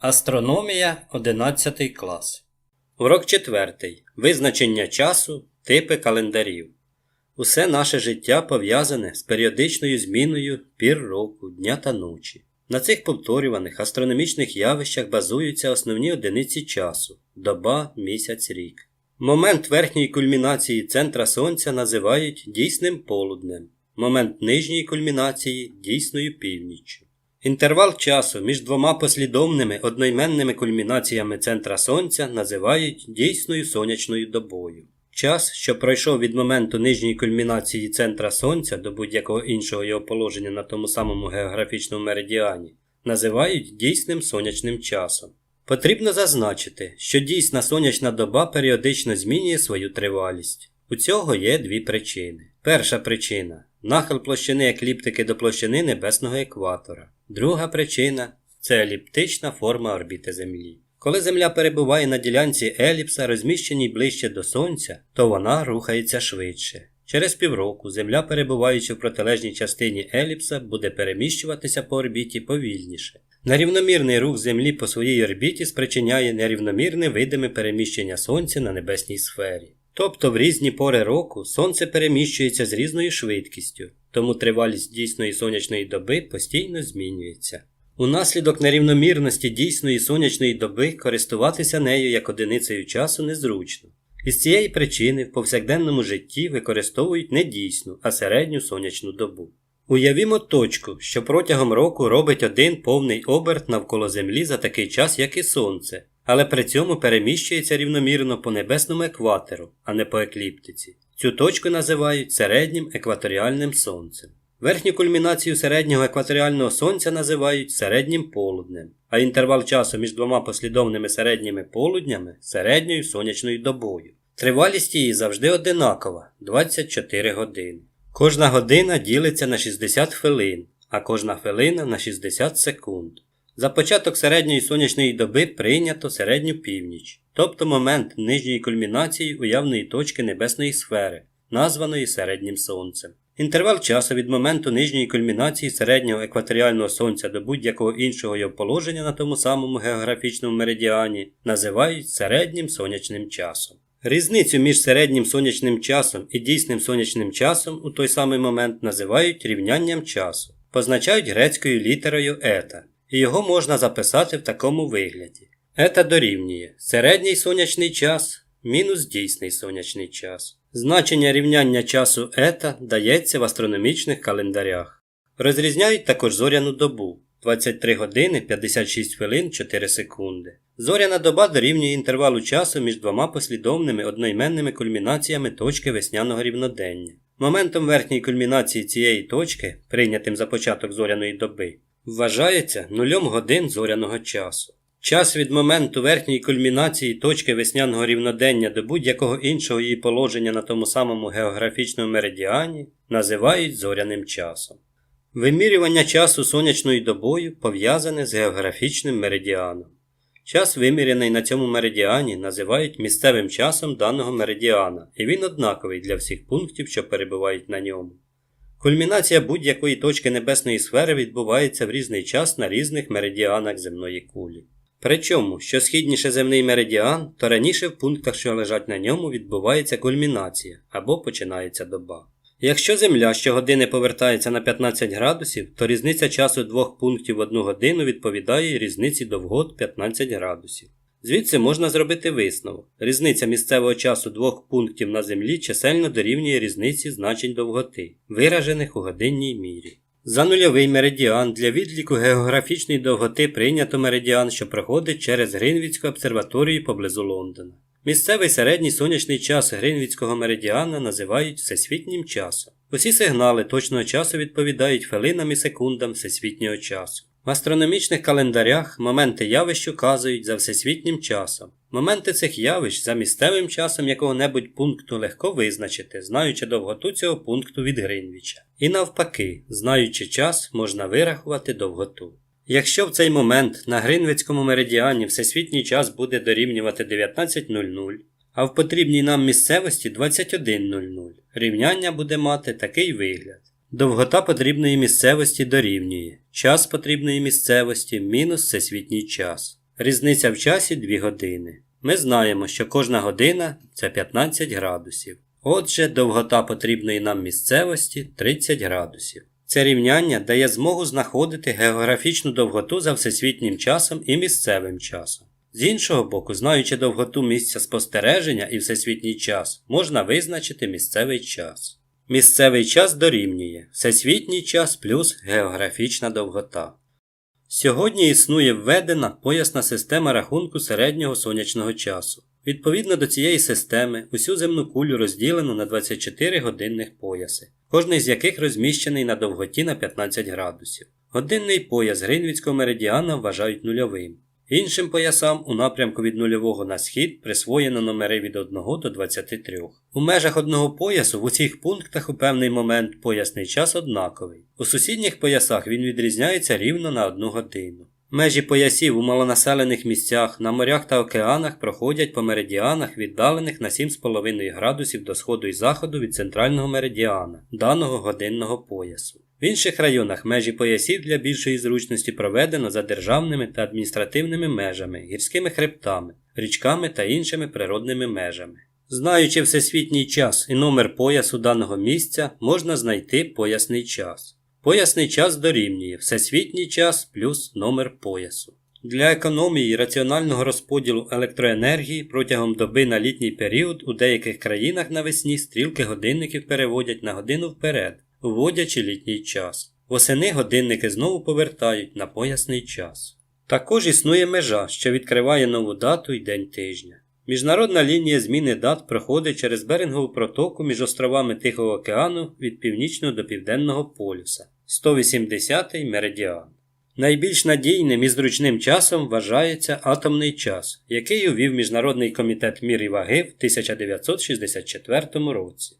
Астрономія 11 клас. Урок 4. Визначення часу, типи календарів. Усе наше життя пов'язане з періодичною зміною пір року, дня та ночі. На цих повторюваних астрономічних явищах базуються основні одиниці часу доба, місяць, рік. Момент верхньої кульмінації центра Сонця називають дійсним полуднем, момент нижньої кульмінації дійсною північчю. Інтервал часу між двома послідовними одноіменними кульмінаціями центра Сонця називають дійсною сонячною добою. Час, що пройшов від моменту нижньої кульмінації центра Сонця до будь-якого іншого його положення на тому самому географічному меридіані, називають дійсним сонячним часом. Потрібно зазначити, що дійсна сонячна доба періодично змінює свою тривалість. У цього є дві причини. Перша причина нахил площини екліптики до площини небесного екватора. Друга причина це еліптична форма орбіти Землі. Коли Земля перебуває на ділянці еліпса, розміщеній ближче до Сонця, то вона рухається швидше. Через півроку Земля, перебуваючи в протилежній частині еліпса, буде переміщуватися по орбіті повільніше. Нерівномірний рух Землі по своїй орбіті спричиняє нерівномірне видиме переміщення Сонця на небесній сфері. Тобто в різні пори року Сонце переміщується з різною швидкістю, тому тривалість дійсної сонячної доби постійно змінюється. Унаслідок нерівномірності дійсної сонячної доби користуватися нею як одиницею часу незручно. Із цієї причини в повсякденному житті використовують не дійсну, а середню сонячну добу. Уявімо точку, що протягом року робить один повний оберт навколо Землі за такий час, як і Сонце, але при цьому переміщується рівномірно по небесному екватору, а не по екліптиці. Цю точку називають середнім екваторіальним сонцем. Верхню кульмінацію середнього екваторіального сонця називають середнім полуднем, а інтервал часу між двома послідовними середніми полуднями середньою сонячною добою. Тривалість її завжди одинакова 24 години. Кожна година ділиться на 60 хвилин, а кожна хвилина на 60 секунд. За початок середньої сонячної доби прийнято середню північ, тобто момент нижньої кульмінації уявної точки небесної сфери, названої середнім сонцем. Інтервал часу від моменту нижньої кульмінації середнього екваторіального сонця до будь-якого іншого його положення на тому самому географічному меридіані називають середнім сонячним часом. Різницю між середнім сонячним часом і дійсним сонячним часом у той самий момент називають рівнянням часу, позначають грецькою літерою ета, і його можна записати в такому вигляді. Ета дорівнює середній сонячний час мінус дійсний сонячний час. Значення рівняння часу ета дається в астрономічних календарях. Розрізняють також зоряну добу 23 години 56 хвилин 4 секунди. Зоряна доба дорівнює інтервалу часу між двома послідовними одноіменними кульмінаціями точки весняного рівнодення. Моментом верхньої кульмінації цієї точки, прийнятим за початок зоряної доби, вважається нульом годин зоряного часу. Час від моменту верхньої кульмінації точки весняного рівнодення до будь-якого іншого її положення на тому самому географічному меридіані називають зоряним часом. Вимірювання часу сонячною добою пов'язане з географічним меридіаном. Час, виміряний на цьому меридіані, називають місцевим часом даного меридіана, і він однаковий для всіх пунктів, що перебувають на ньому. Кульмінація будь-якої точки небесної сфери відбувається в різний час на різних меридіанах земної кулі. Причому, що східніше земний меридіан, то раніше в пунктах, що лежать на ньому, відбувається кульмінація або починається доба. Якщо Земля щогодини повертається на 15 градусів, то різниця часу двох пунктів в одну годину відповідає різниці довгот 15 градусів. Звідси можна зробити висновок. Різниця місцевого часу двох пунктів на Землі чисельно дорівнює різниці значень довготи, виражених у годинній мірі. За нульовий меридіан для відліку географічної довготи прийнято меридіан, що проходить через Гринвіцьку обсерваторію поблизу Лондона. Місцевий середній сонячний час Гринвіцького меридіана називають всесвітнім часом. Усі сигнали точного часу відповідають хвилинам і секундам всесвітнього часу. В астрономічних календарях моменти явищ указують за всесвітнім часом. Моменти цих явищ за місцевим часом якого-небудь пункту легко визначити, знаючи довготу цього пункту від Гринвіча. І навпаки, знаючи час, можна вирахувати довготу. Якщо в цей момент на Гринвицькому меридіані всесвітній час буде дорівнювати 19.00, а в потрібній нам місцевості 21.00, рівняння буде мати такий вигляд. Довгота потрібної місцевості дорівнює час потрібної місцевості мінус всесвітній час. Різниця в часі 2 години. Ми знаємо, що кожна година це 15 градусів. Отже, довгота потрібної нам місцевості 30 градусів. Це рівняння дає змогу знаходити географічну довготу за всесвітнім часом і місцевим часом. З іншого боку, знаючи довготу місця спостереження і всесвітній час, можна визначити місцевий час. Місцевий час дорівнює всесвітній час плюс географічна довгота. Сьогодні існує введена поясна система рахунку середнього сонячного часу. Відповідно до цієї системи, усю земну кулю розділено на 24 годинних пояси, кожний з яких розміщений на довготі на 15 градусів. Годинний пояс Гринвіцького меридіана вважають нульовим. Іншим поясам у напрямку від нульового на схід присвоєно номери від 1 до 23. У межах одного поясу в усіх пунктах у певний момент поясний час однаковий. У сусідніх поясах він відрізняється рівно на 1 годину. Межі поясів у малонаселених місцях на морях та океанах проходять по меридіанах, віддалених на 7,5 градусів до сходу і заходу від центрального меридіана, даного годинного поясу. В інших районах межі поясів для більшої зручності проведено за державними та адміністративними межами, гірськими хребтами, річками та іншими природними межами. Знаючи всесвітній час і номер поясу даного місця, можна знайти поясний час. Поясний час дорівнює всесвітній час плюс номер поясу. Для економії і раціонального розподілу електроенергії протягом доби на літній період у деяких країнах навесні стрілки годинників переводять на годину вперед, вводячи літній час. Восени годинники знову повертають на поясний час. Також існує межа, що відкриває нову дату і день тижня. Міжнародна лінія зміни дат проходить через Берингову протоку між островами Тихого океану від північного до південного полюса 180-й меридіан. Найбільш надійним і зручним часом вважається атомний час, який увів Міжнародний комітет мір і ваги в 1964 році.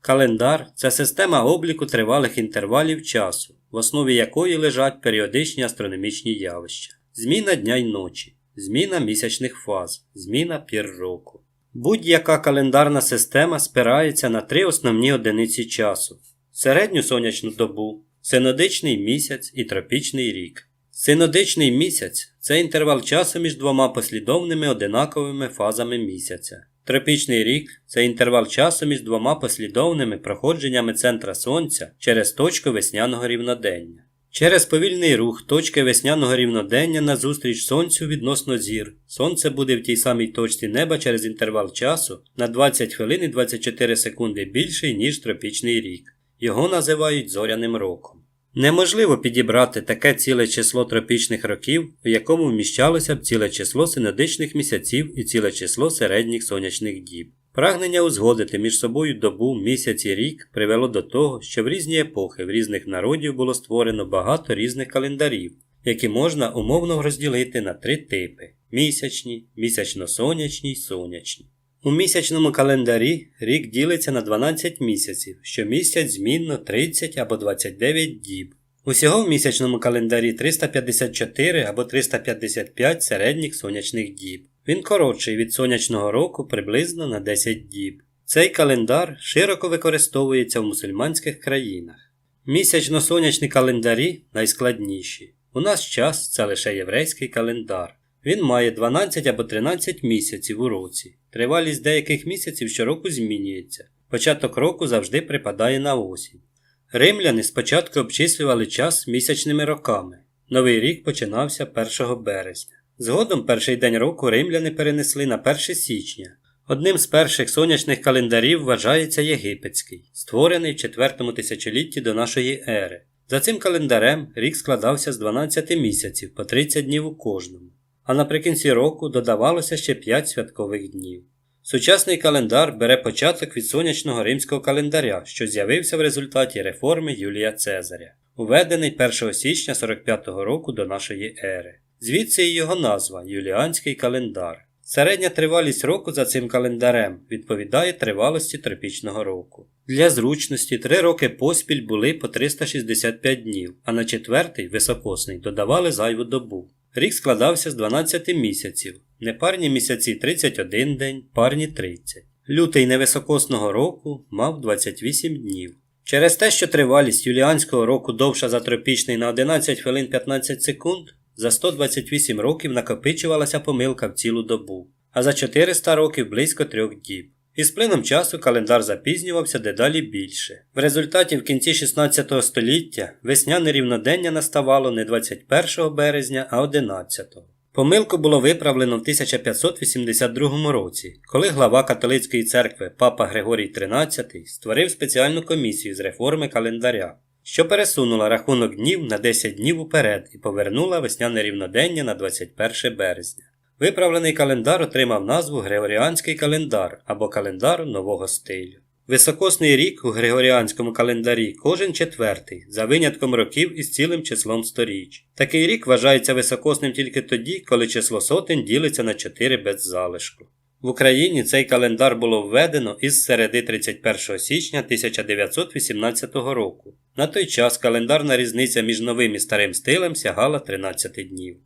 Календар це система обліку тривалих інтервалів часу, в основі якої лежать періодичні астрономічні явища, зміна дня й ночі, зміна місячних фаз, зміна пір року. Будь-яка календарна система спирається на три основні одиниці часу: середню сонячну добу, синодичний місяць і тропічний рік. Синодичний місяць це інтервал часу між двома послідовними одинаковими фазами місяця. Тропічний рік це інтервал часу між двома послідовними проходженнями центра Сонця через точку весняного рівнодення. Через повільний рух точки весняного рівнодення назустріч Сонцю відносно зір. Сонце буде в тій самій точці неба через інтервал часу на 20 хвилин і 24 секунди більший, ніж тропічний рік. Його називають зоряним роком. Неможливо підібрати таке ціле число тропічних років, у якому вміщалося б ціле число синодичних місяців і ціле число середніх сонячних діб. Прагнення узгодити між собою добу, місяць і рік привело до того, що в різні епохи в різних народів було створено багато різних календарів, які можна умовно розділити на три типи місячні, місячно-сонячні й сонячні. У місячному календарі рік ділиться на 12 місяців, що містять змінно 30 або 29 діб. Усього в місячному календарі 354 або 355 середніх сонячних діб. Він коротший від сонячного року приблизно на 10 діб. Цей календар широко використовується в мусульманських країнах. Місячно-сонячні календарі найскладніші. У нас час це лише єврейський календар. Він має 12 або 13 місяців у році. Тривалість деяких місяців щороку змінюється. Початок року завжди припадає на осінь. Римляни спочатку обчислювали час місячними роками. Новий рік починався 1 березня. Згодом перший день року римляни перенесли на 1 січня. Одним з перших сонячних календарів вважається єгипетський, створений в 4 тисячолітті до нашої ери. За цим календарем рік складався з 12 місяців по 30 днів у кожному а наприкінці року додавалося ще 5 святкових днів. Сучасний календар бере початок від сонячного римського календаря, що з'явився в результаті реформи Юлія Цезаря, уведений 1 січня 45-го року до нашої ери. Звідси і його назва Юліанський календар. Середня тривалість року за цим календарем відповідає тривалості тропічного року. Для зручності три роки поспіль були по 365 днів, а на четвертий високосний додавали зайву добу. Рік складався з 12 місяців, непарні місяці 31 день, парні 30. Лютий невисокосного року мав 28 днів. Через те, що тривалість юліанського року довша за тропічний на 11 хвилин 15 секунд, за 128 років накопичувалася помилка в цілу добу, а за 400 років близько трьох діб. І з плином часу календар запізнювався дедалі більше. В результаті в кінці 16 століття весняне рівнодення наставало не 21 березня, а 11. Помилку було виправлено в 1582 році, коли глава католицької церкви Папа Григорій XIII створив спеціальну комісію з реформи календаря, що пересунула рахунок днів на 10 днів уперед і повернула весняне рівнодення на 21 березня. Виправлений календар отримав назву Григоріанський календар або календар нового стилю. Високосний рік у Григоріанському календарі кожен четвертий, за винятком років із цілим числом сторіч. Такий рік вважається високосним тільки тоді, коли число сотень ділиться на 4 без залишку. В Україні цей календар було введено із середи 31 січня 1918 року. На той час календарна різниця між новим і старим стилем сягала 13 днів.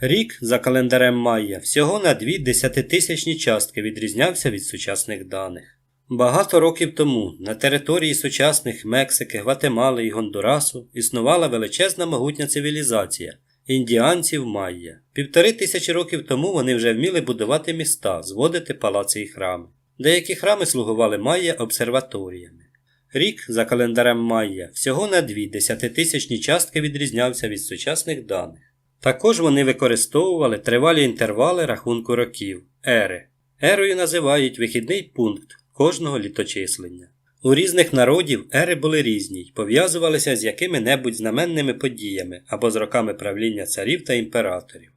Рік за календарем Майя всього на дві десятитисячні частки відрізнявся від сучасних даних. Багато років тому на території сучасних Мексики, Гватемали і Гондурасу існувала величезна могутня цивілізація індіанців Майя. Півтори тисячі років тому вони вже вміли будувати міста, зводити палаци і храми. Деякі храми слугували Майя обсерваторіями. Рік за календарем Майя всього на дві десятитисячні частки відрізнявся від сучасних даних. Також вони використовували тривалі інтервали рахунку років ери. Ерою називають вихідний пункт кожного літочислення. У різних народів ери були різні й пов'язувалися з якими-небудь знаменними подіями або з роками правління царів та імператорів.